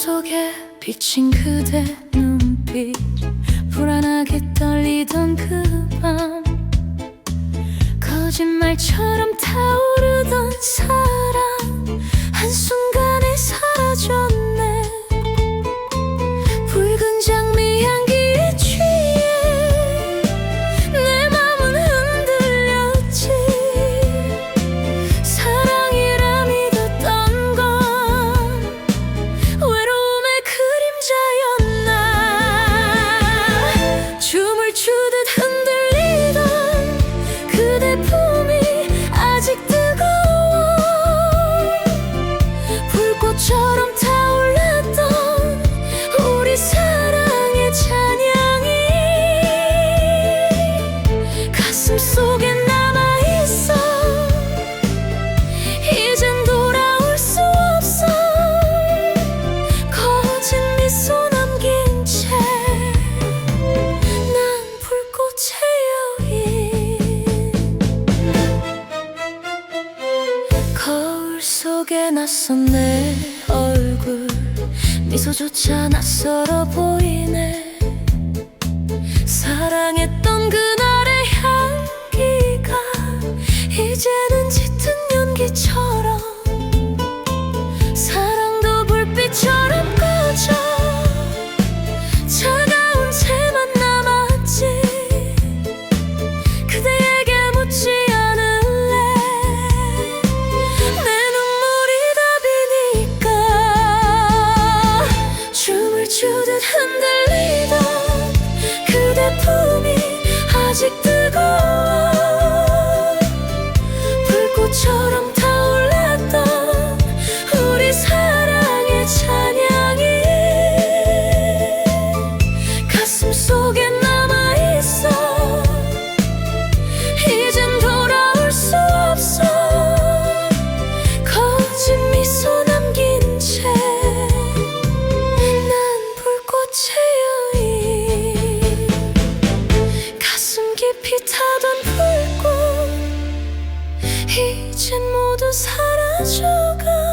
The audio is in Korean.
속에 비친 그대 눈빛 불안하게 떨리던 그 밤. 거짓말처럼 타오르던 사랑. 속에 낯선 내 얼굴. 미소조차 낯설어 보이네. 사랑했던 그날의 향기가 이제는 피타던 불꽃 이젠 모두 사라져가.